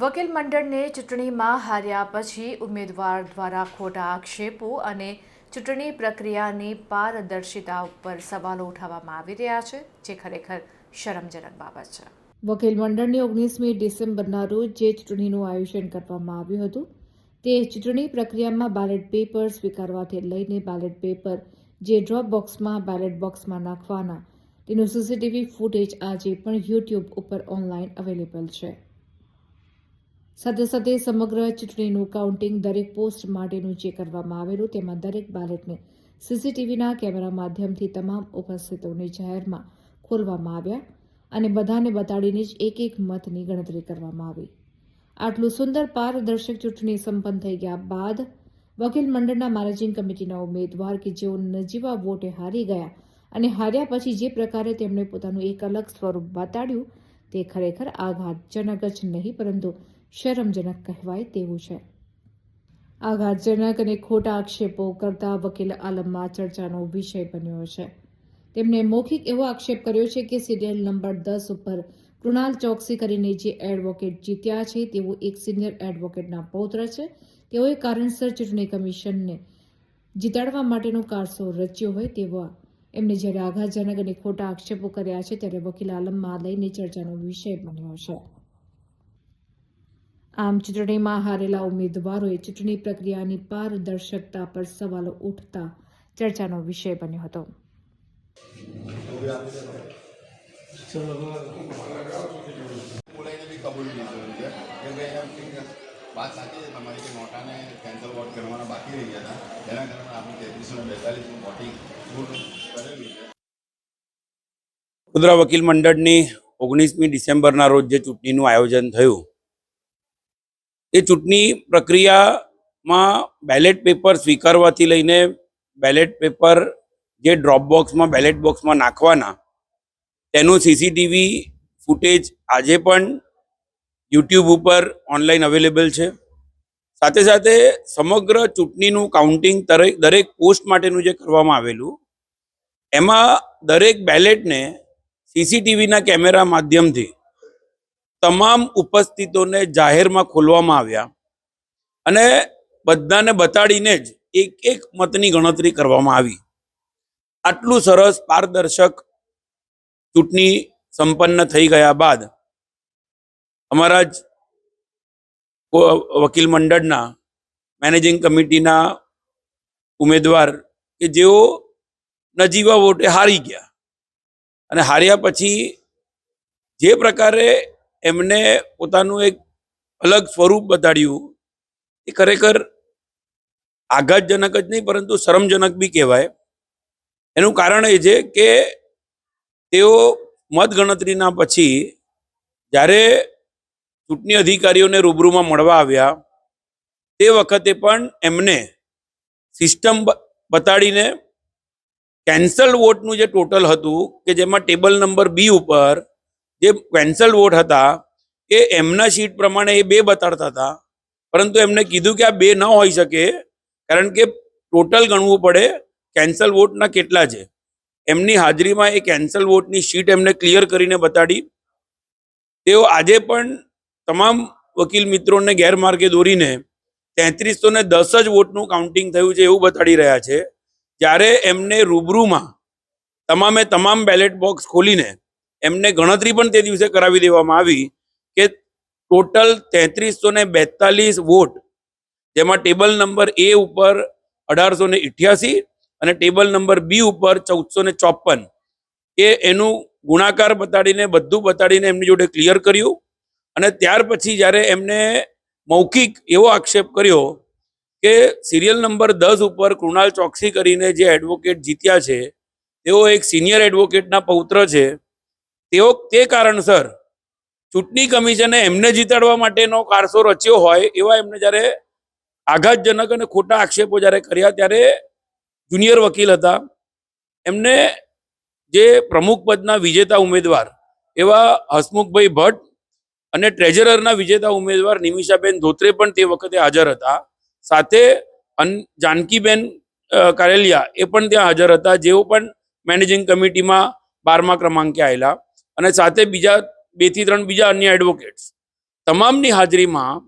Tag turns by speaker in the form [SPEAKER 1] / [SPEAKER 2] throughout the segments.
[SPEAKER 1] વકીલ મંડળને ચૂંટણીમાં હાર્યા પછી ઉમેદવાર દ્વારા ખોટા આક્ષેપો અને ચૂંટણી પ્રક્રિયાની પારદર્શિતા ઉપર સવાલો ઉઠાવવામાં આવી રહ્યા છે, જે ખરેખર શરમજનક બાબત છે. વકીલ મંડળની ઓગણીસમી ડિસેમ્બરના રોજ જે ચૂંટણીનું આયોજન કરવામાં આવ્યું હતું, તે ચૂંટણી પ્રક્રિયામાં બેલેટ પેપર સ્વીકારવાથી લઈને બેલેટ પેપર જે ડ્રોપ બોક્સમાં બેલેટ બોક્સમાં નાખવાના, તેનું સીસીટીવી ફૂટેજ આજે પણ યુટ્યુબ ઉપર ઓનલાઈન અવેલેબલ છે. સાથે સાથે સમગ્ર ચૂંટણીનું કાઉન્ટિંગ દરેક પોસ્ટ માટેનું જે કરવામાં આવેલું તેમાં દરેક બેલેટને સીસીટીવીના કેમેરા માધ્યમથી તમામ ઉપસ્થિતોને જાહેરમાં ખોલવામાં આવ્યા અને બધાને બતાડીને જ એક એક મતની ગણતરી કરવામાં આવી. આટલું સુંદર પારદર્શક ચૂંટણી સંપન્ન થઈ ગયા બાદ વકીલ મંડળના મેનેજિંગ કમિટીના ઉમેદવાર કે જેઓ નજીવા વોટે હારી ગયા અને હાર્યા પછી જે પ્રકારે તેમણે પોતાનું એક અલગ સ્વરૂપ બતાડ્યું તે ખરેખર આઘાતજનક જ નહીં, પરંતુ શરમજનક કહેવાય તેવું છે. આઘાતજનક અને ખોટા આક્ષેપો કરતા વકીલ આલમમાં ચર્ચાનો વિષય બન્યો છે. તેમણે મૌખિક એવો આક્ષેપ કર્યો છે કે સિરિયલ નંબર દસ ઉપર કૃણાલ ચોકસી કરીને જે એડવોકેટ જીત્યા છે, તેઓ એક સિનિયર એડવોકેટના પૌત્ર છે. તેઓએ કારણસર ચૂંટણી કમિશનને જીતાડવા માટેનો કારસો રચ્યો હોય તેવા એમને જ્યારે આઘાતજનક અને ખોટા આક્ષેપો કર્યા છે, ત્યારે વકીલ આલમમાં લઈને ચર્ચાનો વિષય બન્યો છે. આમ ચૂંટણીમાં હારેલા ઉમેદવારોએ ચૂંટણી પ્રક્રિયાની પારદર્શકતા પર સવાલો ઉઠતા ચર્ચાનો વિષય બન્યો હતો.
[SPEAKER 2] બોલાઈને બી કબૂલ લીધું છે. કે ભાઈ એમ કે વાત સાચી છે તમારી કે નોટાને કેન્સલ વોટ કરવાના બાકી રહી ગયા હતા. જેના કારણે આપણે તેત્રીસો ને બેતાલીસનું વોટિંગ પૂર્ણ કરેલું છે.
[SPEAKER 3] વડોદરા વકીલ મંડળની ઓગણીસમી ડિસેમ્બરના રોજ જે ચૂંટણીનું આયોજન થયું એ ચૂંટણી પ્રક્રિયામાં બેલેટ પેપર સ્વીકારવાથી લઈને બેલેટ પેપર જે ડ્રોપ બોક્સમાં બેલેટ બોક્સમાં નાખવાના, તેનું સીસીટીવી ફૂટેજ આજે પણ યુટ્યુબ ઉપર ઓનલાઈન અવેલેબલ છે. સાથે સાથે સમગ્ર ચૂંટણીનું કાઉન્ટિંગ દરેક પોસ્ટ માટેનું જે કરવામાં આવેલું, એમાં દરેક બેલેટને સીસીટીવીના કેમેરા માધ્યમથી તમામ ઉપસ્થિતોને જાહેરમાં ખોલવામાં આવ્યા અને બધાને બતાડીને જ એક એક મતની ગણતરી કરવામાં આવી. આટલું સરસ પારદર્શક ચૂંટણી સંપન્ન થઈ ગયા બાદ અમારા જ વકીલ મંડળના મેનેજિંગ કમિટીના ઉમેદવાર કે જેઓ નજીવા વોટે હારી ગયા અને હાર્યા પછી જે પ્રકારે એમને પોતાનું એક અલગ સ્વરૂપ બતાડ્યું. એ ખરેખર આઘાતજનક જ નહીં, પરંતુ શરમજનક બી કહેવાય. એનું કારણ એ છે કે તેઓ મતગણતરીના પછી જ્યારે ચૂંટણી અધિકારીઓને રૂબરૂમાં મળવા આવ્યા, તે વખતે પણ એમને સિસ્ટમ બતાડીને કેન્સલ વોટનું જે ટોટલ હતું, કે જેમાં ટેબલ નંબર બી ઉપર જે કેન્સલ વોટ હતા, એ એમના શીટ પ્રમાણે એ બે બતાડતા હતા. પરંતુ એમને કીધું કે આ બે ન હોઈ શકે, કારણ કે ટોટલ ગણવું પડે કેન્સલ વોટના કેટલા છે. એમની હાજરીમાં એ કેન્સલ વોટની શીટ એમને ક્લિયર કરીને બતાડી. તેઓ આજે પણ તમામ વકીલ મિત્રોને ગેરમાર્ગે દોરીને તેત્રીસો ને દસ જ વોટનું કાઉન્ટિંગ થયું છે એવું બતાડી રહ્યા છે. જ્યારે એમને રૂબરૂમાં તમામે તમામ બેલેટ બોક્સ ખોલીને એમને ગણતરી પણ તે દિવસે કરાવી દેવામાં આવી કે ટોટલ તેત્રીસો ને બેતાલીસ વોટ, જેમાં ટેબલ નંબર એ ઉપર અઢારસો ને ઇઠ્યાસી અને ટેબલ નંબર બી ઉપર ચૌદસો ને ચોપન એ એનું ગુણાકાર બતાડીને, બધું બતાડીને એમની જોડે ક્લિયર કર્યું. અને ત્યાર પછી જ્યારે એમને મૌખિક એવો આક્ષેપ કર્યો કે સિરિયલ નંબર દસ ઉપર કૃણાલ ચોકસી કરીને જે એડવોકેટ જીત્યા છે, તેઓ એક સિનિયર એડવોકેટના પૌત્ર છે. તેઓ તે કારણસર ચૂંટણી કમિશને એમને જીતાડવા માટેનો કારસો રચ્યો હોય એવા એમને જ્યારે આઘાતજનક અને ખોટા આક્ષેપો જ્યારે કર્યા ત્યારે જુનિયર વકીલ હતા. એમને જે પ્રમુખ પદના વિજેતા ઉમેદવાર એવા હસમુખભાઈ ભટ્ટ અને ટ્રેઝરરના વિજેતા ઉમેદવાર નિમિષાબેન ધોત્રે પણ તે વખતે હાજર હતા. સાથે અન- જાનકીબેન કારેલિયા એ પણ ત્યાં હાજર હતા. જેઓ પણ મેનેજિંગ કમિટીમાં બારમા ક્રમાંકે આવેલા. અને સાથે બીજા બેથી ત્રણ બીજા અન્ય એડવોકેટ્સ તમામની હાજરીમાં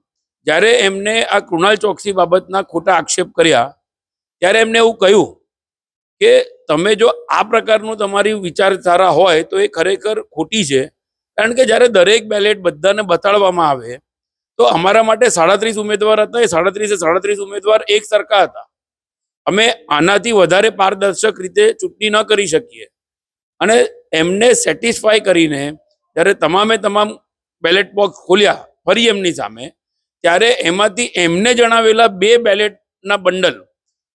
[SPEAKER 3] જ્યારે એમને આ કૃણાલ ચોકસી બાબતના ખોટા આક્ષેપ કર્યા, ત્યારે એમને એવું કહ્યું કે તમે જો આ પ્રકારનું તમારી વિચારધારા હોય તો એ ખરેખર ખોટી છે. કારણ કે જ્યારે દરેક બેલેટ બધાને બતાડવામાં આવે, તો અમારા માટે સાડત્રીસ ઉમેદવાર હતા, એ સાડત્રીસે સાડત્રીસ ઉમેદવાર એક સરખા હતા. અમે આનાથી વધારે પારદર્શક રીતે ચૂંટણી ન કરી શકીએ. અને એમને સેટિસ્ફાય કરીને જ્યારે તમામે તમામ બેલેટ બોક્સ ખોલ્યા ફરી એમની સામે, ત્યારે એમાંથી એમને જણાવેલા બે બેલેટના બંડલ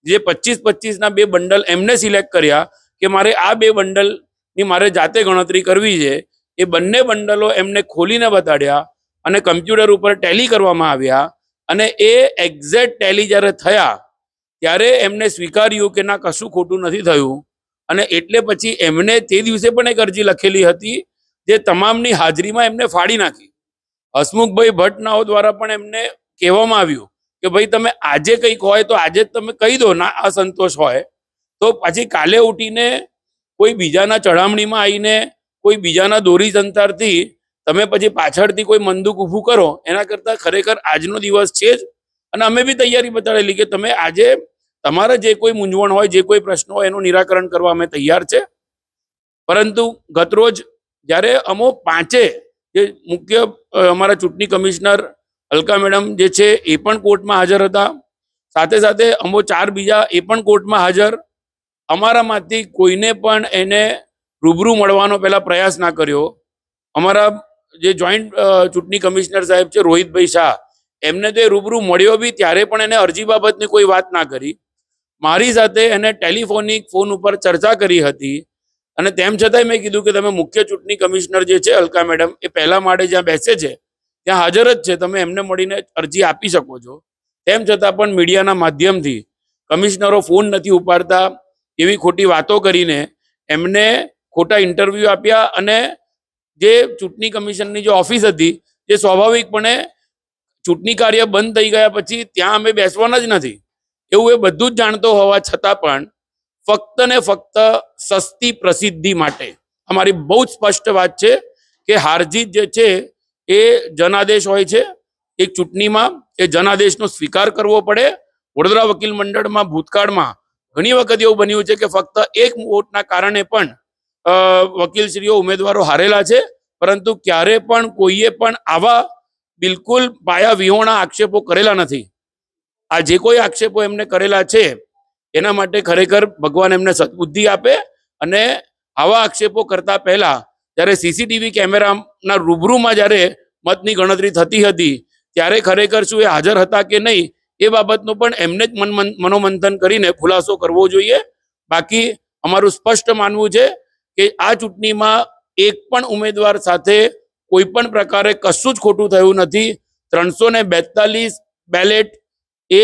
[SPEAKER 3] જે પચીસ પચીસના બે બંડલ એમને સિલેક્ટ કર્યા કે મારે આ બે બંડલની મારે જાતે ગણતરી કરવી છે, એ બંને બંડલો એમને ખોલીને બતાડ્યા અને કમ્પ્યુટર ઉપર ટેલી કરવામાં આવ્યા અને એ એક્ઝેક્ટ ટેલી જ્યારે થયા, ત્યારે એમને સ્વીકાર્યું કે ના, કશું ખોટું નથી થયું. અને એટલે પછી એમને તે દિવસે પણ એક અરજી લખેલી હતી જે તમામની હાજરીમાં એમને ફાડી નાખી. હસમુખભાઈ ભટ્ટનાઓ દ્વારા પણ એમને કહેવામાં આવ્યું કે ભાઈ તમે આજે કંઈક હોય તો આજે જ તમે કહી દો ના અસંતોષ હોય. તો પછી કાલે ઉઠીને કોઈ બીજાના ચઢામણીમાં આવીને કોઈ બીજાના દોરી સંતારથી તમે પછી પાછળથી કોઈ મંદુક ઊભું કરો, એના કરતાં ખરેખર આજનો દિવસ છે જ. અને અમે બી તૈયારી બતાડેલી કે તમે આજે તમારા જે કોઈ મૂંઝવણ હોય, જે કોઈ પ્રશ્ન હોય, એનું નિરાકરણ કરવા અમે તૈયાર છે. પરંતુ ગતરોજ જ્યારે અમો પાંચે જે મુખ્ય અમારા ચૂંટણી કમિશનર અલકા મેડમ જે છે, એ પણ કોર્ટમાં હાજર હતા. સાથે સાથે અમો ચાર બીજા એ પણ કોર્ટમાં હાજર. અમારામાંથી કોઈને પણ એને રૂબરૂ મળવાનો પહેલા પ્રયાસ ના કર્યો. અમારા જે જોઈન્ટ ચૂંટણી કમિશનર સાહેબ છે, રોહિતભાઈ શાહ, એમને તો એ રૂબરૂ મળ્યો બી, ત્યારે પણ એને અરજી બાબતની કોઈ વાત ના કરી. મારી સાથે એને ટેલિફોનિક ફોન ઉપર ચર્ચા કરી હતી અને તેમ છતાંય મેં કીધું કે તમે મુખ્ય ચૂંટણી કમિશનર જે છે, અલકા મેડમ, એ પહેલા માળે જ્યાં બેસે છે, ત્યાં હાજર જ છે. તમે એમને મળીને અરજી આપી શકો છો. તેમ છતાં પણ મીડિયાના માધ્યમથી કમિશનરો ફોન નથી ઉપાડતા એવી ખોટી વાતો કરીને એમને ખોટા ઇન્ટરવ્યૂ આપ્યા અને જે ચૂંટણી કમિશનની જે ઓફિસ હતી, જે સ્વાભાવિકપણે ચૂંટણી કાર્ય બંધ થઈ ગયા પછી ત્યાં અમે બેસવાના જ નથી. એવું એ બધું જ જાણતો હોવા છતાં પણ ફક્ત ને ફક્ત સસ્તી પ્રસિદ્ધિ માટે. અમારી બહુ જ સ્પષ્ટ વાત છે કે હારજીત જે છે એ જનાદેશ હોય છે. એક ચૂંટણીમાં એ જનાદેશનો સ્વીકાર કરવો પડે. વડોદરા વકીલ મંડળમાં ભૂતકાળમાં ઘણી વખત એવું બન્યું છે કે ફક્ત એક વોટના કારણે પણ વકીલશ્રીઓ ઉમેદવારો હારેલા છે. પરંતુ ક્યારે પણ કોઈએ પણ આવા બિલકુલ પાયા વિહોણા આક્ષેપો કરેલા નથી. આ જે કોઈ આક્ષેપો એમને કરેલા છે, એના માટે ખરેખર ભગવાન એમને સદબુદ્ધિ આપે અને આવા આક્ષેપો કરતા પહેલા જ્યારે સીસીટીવી કેમેરાના રૂબરૂમાં જ્યારે મતની ગણતરી થતી હતી, ત્યારે ખરેખર શું એ હાજર હતા કે નહીં એ બાબતનો પણ એમને જ મન મન- મનોમંથન કરીને ખુલાસો કરવો જોઈએ. બાકી અમારું સ્પષ્ટ માનવું છે કે આ ચૂંટણીમાં એક પણ ઉમેદવાર સાથે કોઈ પણ પ્રકારે કશું જ ખોટું થયું નથી. ત્રણસો ને બેતાલીસ બેલેટ એ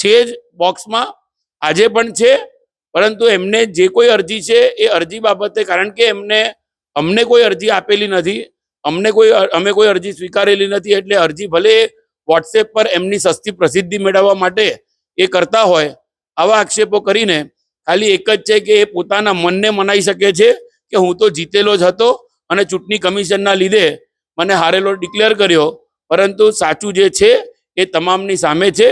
[SPEAKER 3] છે જ બોક્સમાં. આજે પણ છે, પરંતુ એમને જે કોઈ અરજી છે, એ અરજી બાબતે, કારણ કે એમને, અમને કોઈ અરજી આપેલી નથી. અમને કોઈ અમે કોઈ અરજી સ્વીકારેલી નથી, એટલે અરજી ભલે વોટ્સએપ પર એમની સસ્તી પ્રસિદ્ધિ મેળવવા માટે એ કરતા હોય, આવા આક્ષેપો કરીને ખાલી એક જ છે કે એ પોતાના મનને મનાઈ શકે છે કે હું તો જીતેલો જ હતો અને ચૂંટણી કમિશનના લીધે મને હારેલો ડિક્લેર કર્યો. પરંતુ સાચું જે છે એ તમામની સામે છે.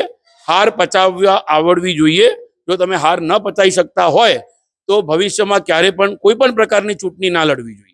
[SPEAKER 3] હાર પચાવવા આવડવી જોઈએ. જો તમે હાર ન પચાવી શકતા હોય, તો ભવિષ્યમાં ક્યારે પણ કોઈ પણ પ્રકારની ચૂંટણી ના લડવી જોઈએ.